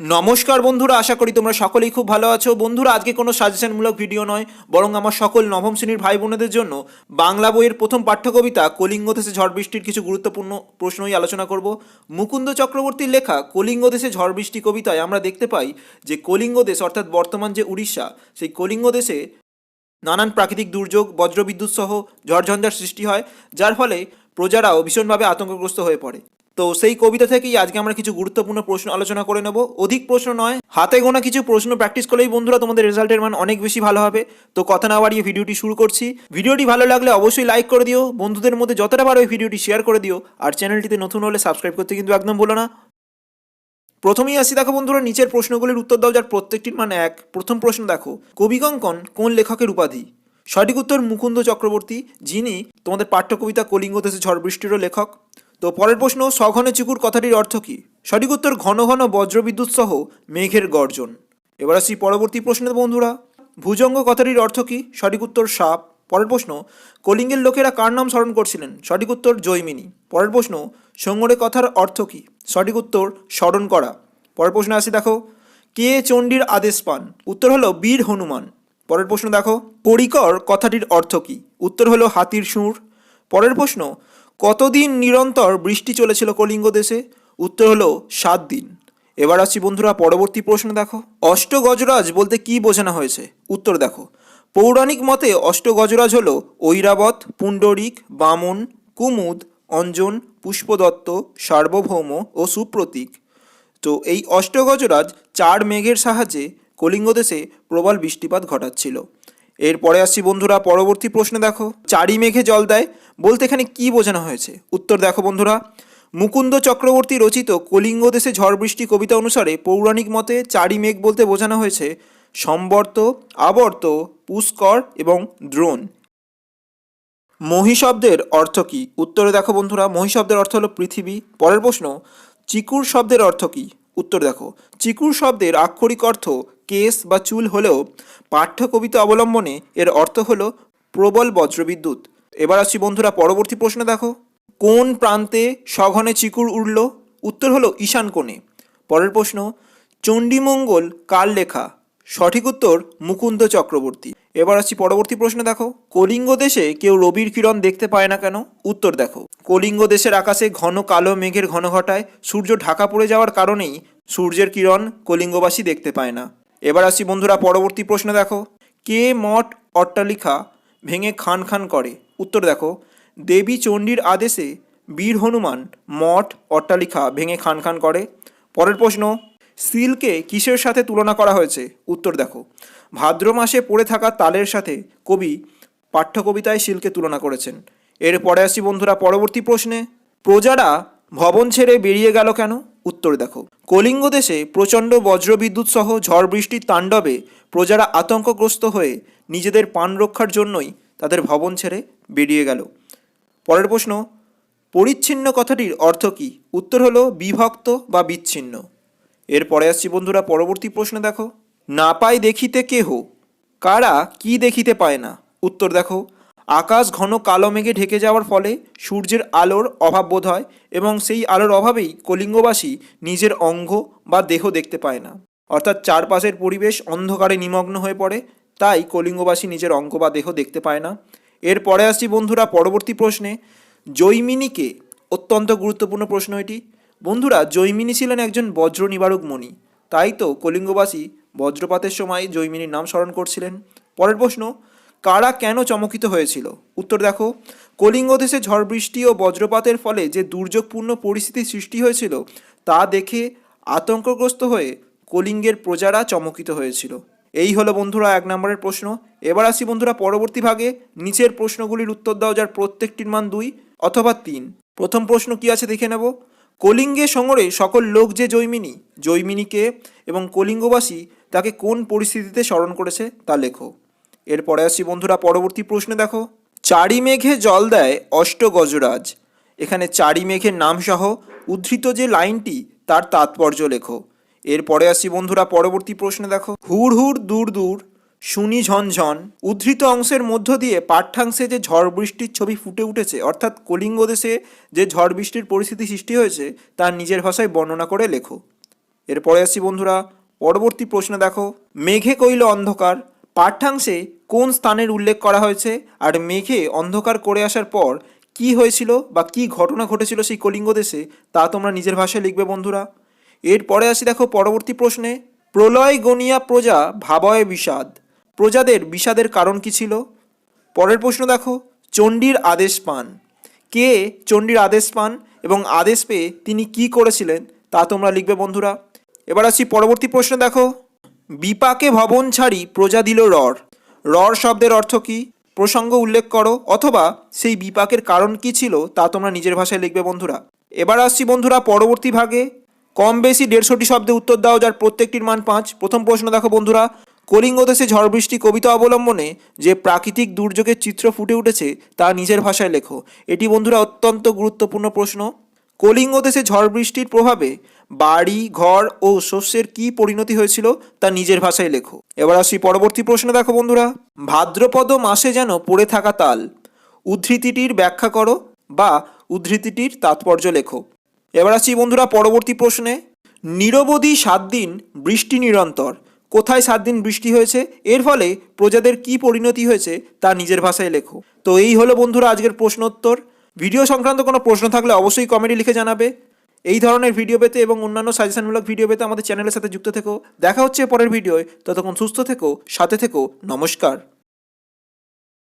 নমস্কার বন্ধুরা, আশা করি তোমরা সকলেই খুব ভালো আছো। বন্ধুরা, আজকে কোনো সাজেশনমূলক ভিডিও নয়, বরং আমার সকল নবম শ্রেণির ভাই বোনেদের জন্য বাংলা বইয়ের প্রথম পাঠ্যকবিতা কলিঙ্গ দেশে ঝড় বৃষ্টির কিছু গুরুত্বপূর্ণ প্রশ্নই আলোচনা করব। মুকুন্দ চক্রবর্তীর লেখা কলিঙ্গ দেশে ঝড় বৃষ্টি কবিতায় আমরা দেখতে পাই যে কলিঙ্গ দেশ, অর্থাৎ বর্তমান যে উড়িষ্যা, সেই কলিঙ্গ দেশে নানান প্রাকৃতিক দুর্যোগ, বজ্রবিদ্যুৎ সহ ঝড়ঝঞ্ঝার সৃষ্টি হয়, যার ফলে প্রজারাও ভীষণভাবে আতঙ্কগ্রস্ত হয়ে পড়ে। তো সেই কবিতা থেকেই আজকে আমরা কিছু গুরুত্বপূর্ণ প্রশ্ন আলোচনা করে নেব। অধিক প্রশ্ন নয়, হাতে গোনা কিছু প্রশ্ন প্র্যাকটিস করলেই বন্ধুরা তোমাদের রেজাল্টের মান অনেক বেশি ভালো হবে। তো কথা না বাড়িয়ে ভিডিওটি শুরু করছি। ভিডিওটি ভালো লাগলে অবশ্যই লাইক করে দিও। বন্ধুদের মধ্যে যতটা পারো এই ভিডিওটি শেয়ার করে দিও। আর চ্যানেলটিতে নতুন হলে সাবস্ক্রাইব করতে কিন্তু একদম বলো না। প্রথমেই আসি দেখো বন্ধুরা, নিচের প্রশ্নগুলির উত্তর দাও, যার প্রত্যেকটির মানে এক। প্রথম প্রশ্ন দেখো কবিকঙ্কন কোন লেখকের উপাধি? সঠিক উত্তর মুকুন্দ চক্রবর্তী, যিনি তোমাদের পাঠ্য কবিতা কলিঙ্গ দেশে ঝড় বৃষ্টিরও লেখক। তো পরের প্রশ্ন, সঘনে চিকুর কথাটির অর্থ কী? সঠিক উত্তর, ঘন ঘন বজ্রবিদ্যুৎ সহ মেঘের গর্জন। এবার আসি পরবর্তী প্রশ্নের বন্ধুরা। ভুজঙ্গ কথাটির অর্থ কী? সঠিক উত্তর, সাপ। পরের প্রশ্ন, কলিঙ্গের লোকেরা কার নাম স্মরণ করছিলেন? সঠিক উত্তর, জৈমিনী। পরের প্রশ্ন, সঙ্গরে কথার অর্থ কী? সঠিক উত্তর, স্মরণ করা। পরের প্রশ্ন আসি, দেখো। কে চণ্ডীর আদেশ পান? উত্তর হলো বীর হনুমান। পরের প্রশ্ন, দেখো। পরিকর কথাটির অর্থ কী? উত্তর হলো হাতির সুর। পরের প্রশ্ন কতদিন নিরন্তর বৃষ্টি চলেছিল কলিঙ্গ দেশে? উত্তর হলো, সাত দিন। এবার আসছি বন্ধুরা পরবর্তী প্রশ্ন দেখো। অষ্ট গজরাজ বলতে কি বোঝানো হয়েছে? উত্তর দেখো। পৌরাণিক মতে অষ্ট গজরাজ হল ঐরাবত, পুণ্ডরিক, বামন, কুমুদ, অঞ্জন, পুষ্পদত্ত, সার্বভৌম ও সুপ্রতীক। তো এই অষ্টগজরাজ চার মেঘের সাহায্যে কলিঙ্গ দেশে প্রবল বৃষ্টিপাত ঘটাচ্ছিল। এরপরে আসছি বন্ধুরা, পরবর্তী প্রশ্ন দেখো। চারি মেঘে জল দেয়, বলতে এখানে কি বোঝানো হয়েছে? উত্তর দেখো বন্ধুরা, মুকুন্দ চক্রবর্তী রচিত কলিঙ্গ দেশে ঝড় বৃষ্টি কবিতা অনুসারে পৌরাণিক মতে চারি মেঘ বলতে বোঝানো হয়েছে সম্বর্ত, আবর্ত, পুষ্কর এবং দ্রোণ। মহি শব্দের অর্থ কী? উত্তরে দেখো বন্ধুরা মহি শব্দের অর্থ হলো পৃথিবী। পরের প্রশ্ন, চিকুর শব্দের অর্থ কী? উত্তর দেখো, চিকুর শব্দের আক্ষরিক অর্থ কেস বা চুল হলেও পাঠ্য কবিতা অবলম্বনে এর অর্থ হল প্রবল বজ্রবিদ্যুৎ। এবার আসছি বন্ধুরা পরবর্তী প্রশ্ন দেখো। কোন প্রান্তে সঘনে চিকুর উড়ল? উত্তর হলো ঈশান কোণে। পরের প্রশ্ন, চণ্ডীমঙ্গল কার লেখা? সঠিক উত্তর মুকুন্দ চক্রবর্তী। এবার আসছি পরবর্তী প্রশ্ন দেখো। কলিঙ্গ দেশে কেউ রবির কিরণ দেখতে পায় না কেন? উত্তর দেখো। কলিঙ্গ দেশের আকাশে ঘন কালো মেঘের ঘন ঘটায় সূর্য ঢাকা পড়ে যাওয়ার কারণেই সূর্যের কিরণ কলিঙ্গবাসী দেখতে পায় না। এবার আসি বন্ধুরা পরবর্তী প্রশ্ন দেখো। কে মঠ অট্টালিকা ভেঙে খান খান করে? উত্তর দেখো, দেবী চণ্ডীর আদেশে বীর হনুমান মঠ অট্টালিকা ভেঙে খান খান করে। পরের প্রশ্ন, সিলকে কিসের সাথে তুলনা করা হয়েছে? উত্তর দেখো, ভাদ্র মাসে পড়ে থাকা তালের সাথে কবি পাঠ্যকবিতায় শিলকে তুলনা করেছেন। এরপরে আসি বন্ধুরা পরবর্তী প্রশ্নে, প্রজারা ভবন ছেড়ে বেরিয়ে গেল কেন? উত্তর দেখো। কলিঙ্গ দেশে প্রচণ্ড বজ্রবিদ্যুৎ সহ ঝড় বৃষ্টির তাণ্ডবে প্রজারা আতঙ্কগ্রস্ত হয়ে নিজেদের পান রক্ষার জন্যই তাদের ভবন ছেড়ে বেরিয়ে গেল। পরের প্রশ্ন, পরিচ্ছিন্ন কথাটির অর্থ কী? উত্তর হলো, বিভক্ত বা বিচ্ছিন্ন। এরপরে আসছি বন্ধুরা, পরবর্তী প্রশ্ন দেখো। না পায় দেখিতে কেহ? কারা কি দেখিতে পায় না? উত্তর দেখো আকাশ ঘন কালো মেঘে ঢেকে যাওয়ার ফলে সূর্যের আলোর অভাব বোধ হয় এবং সেই আলোর অভাবেই কলিঙ্গবাসী নিজের অঙ্গ বা দেহ দেখতে পায় না। অর্থাৎ চারপাশের পরিবেশ অন্ধকারে নিমগ্ন হয়ে পড়ে, তাই কলিঙ্গবাসী নিজের অঙ্গ বা দেহ দেখতে পায় না। এরপরে আসছি বন্ধুরা পরবর্তী প্রশ্নে। জৈমিনীকে অত্যন্ত গুরুত্বপূর্ণ প্রশ্ন এটি। বন্ধুরা, জৈমিনী ছিলেন একজন বজ্র নিবারক মণি, তাই তো কলিঙ্গবাসী বজ্রপাতের সময় জৈমিনীর নাম স্মরণ করছিলেন। পরের প্রশ্ন কারা কেন চমকিত হয়েছিল? উত্তর দেখো, কলিঙ্গ দেশে ঝড় বৃষ্টি ও বজ্রপাতের ফলে যে দুর্যোগপূর্ণ পরিস্থিতি সৃষ্টি হয়েছিল, তা দেখে আতঙ্কগ্রস্ত হয়ে কলিঙ্গের প্রজারা চমকিত হয়েছিল। এই হলো বন্ধুরা এক নম্বরের প্রশ্ন। এবার আসি বন্ধুরা পরবর্তী ভাগে। নিচের প্রশ্নগুলির উত্তর দাও যার প্রত্যেকটির মান দুই অথবা তিন। প্রথম প্রশ্ন কি আছে দেখে নেব। কলিঙ্গে সঙ্গরে সকল লোক যে জৈমিনী, জৈমিনীকে এবং কলিঙ্গবাসী তাকে কোন পরিস্থিতিতে স্মরণ করেছে তা লেখো। এরপরে আসি বন্ধুরা পরবর্তী প্রশ্নে, দেখো। চারি মেঘে জল দেয় অষ্ট গজরাজ। এখানে চারি মেঘের নামসহ উদ্ধৃত যে লাইনটি, তার তাৎপর্য লেখো। এরপরে আসি বন্ধুরা পরবর্তী প্রশ্নে, দেখো। হুড় হুড় দূর দূর, শুনি ঝনঝন উদ্ধৃত অংশের মধ্য দিয়ে পাঠ্যাংশে যে ঝড় বৃষ্টির ছবি ফুটে উঠেছে, অর্থাৎ কলিঙ্গ দেশে যে ঝড় বৃষ্টির পরিস্থিতি সৃষ্টি হয়েছে তার নিজের ভাষায় বর্ণনা করে লেখো। এরপরে আসছি বন্ধুরা পরবর্তী প্রশ্ন, দেখো। মেঘে কইল অন্ধকার, পাঠ্যাংশে কোন স্থানের উল্লেখ করা হয়েছে? আর মেঘে অন্ধকার করে আসার পর কি হয়েছিল বা কি ঘটনা ঘটেছিল সেই কলিঙ্গ দেশে, তা তোমরা নিজের ভাষায় লিখবে বন্ধুরা। এরপরে আসি দেখো পরবর্তী প্রশ্নে। প্রলয় গনিয়া প্রজা ভাবয় বিষাদ। প্রজাদের বিষাদের কারণ কি ছিল? পরের প্রশ্ন দেখো, চণ্ডীর আদেশ পান। কে চণ্ডীর আদেশ পান এবং আদেশ পেয়ে তিনি কি করেছিলেন, তা তোমরা লিখবে বন্ধুরা। এবার আসি পরবর্তী প্রশ্ন দেখো। বিপাকে ভবন ছাড়ি প্রজা দিল রর রর শব্দের অর্থ কি? প্রসঙ্গ উল্লেখ করো, অথবা সেই বিপাকের কারণ কি ছিল তা তোমরা নিজের ভাষায় লিখবে বন্ধুরা। এবার আসছি বন্ধুরা পরবর্তী ভাগে। কম বেশি দেড়শোটি শব্দে উত্তর দাও, যার প্রত্যেকটির মান পাঁচ। প্রথম প্রশ্ন দেখো বন্ধুরা। কলিঙ্গ দেশে ঝড় বৃষ্টি কবিতা অবলম্বনে যে প্রাকৃতিক দুর্যোগের চিত্র ফুটে উঠেছে, তা নিজের ভাষায় লেখো। এটি বন্ধুরা অত্যন্ত গুরুত্বপূর্ণ প্রশ্ন। কলিঙ্গ দেশে ঝড় বৃষ্টির প্রভাবে বাড়ি, ঘর ও শস্যের কি পরিণতি হয়েছিল তা নিজের ভাষায় লেখো। এবার আসি পরবর্তী প্রশ্ন দেখো বন্ধুরা। ভাদ্রপদ মাসে যেন পড়ে থাকা তাল, উদ্ধৃতিটির ব্যাখ্যা করো বা উদ্ধৃতিটির তাৎপর্য লেখো। এবার আসছি বন্ধুরা পরবর্তী প্রশ্নে। নিরবধি সাত দিন বৃষ্টি নিরন্তর। কোথায় সাত দিন বৃষ্টি হয়েছে? এর ফলে প্রজাদের কি পরিণতি হয়েছে তা নিজের ভাষায় লেখো। তো এই হলো বন্ধুরা আজকের প্রশ্নোত্তর। ভিডিও সংক্রান্ত কোনো প্রশ্ন থাকলে অবশ্যই কমেন্টে লিখে জানাবে। এই ধরনের ভিডিও পেতে এবং অন্যান্য সাজেশনমূলক ভিডিও পেতে আমাদের চ্যানেলের সাথে যুক্ত থেকো। দেখা হচ্ছে পরের ভিডিওয় ততক্ষণ সুস্থ থেকো, সাথে থেকো, নমস্কার।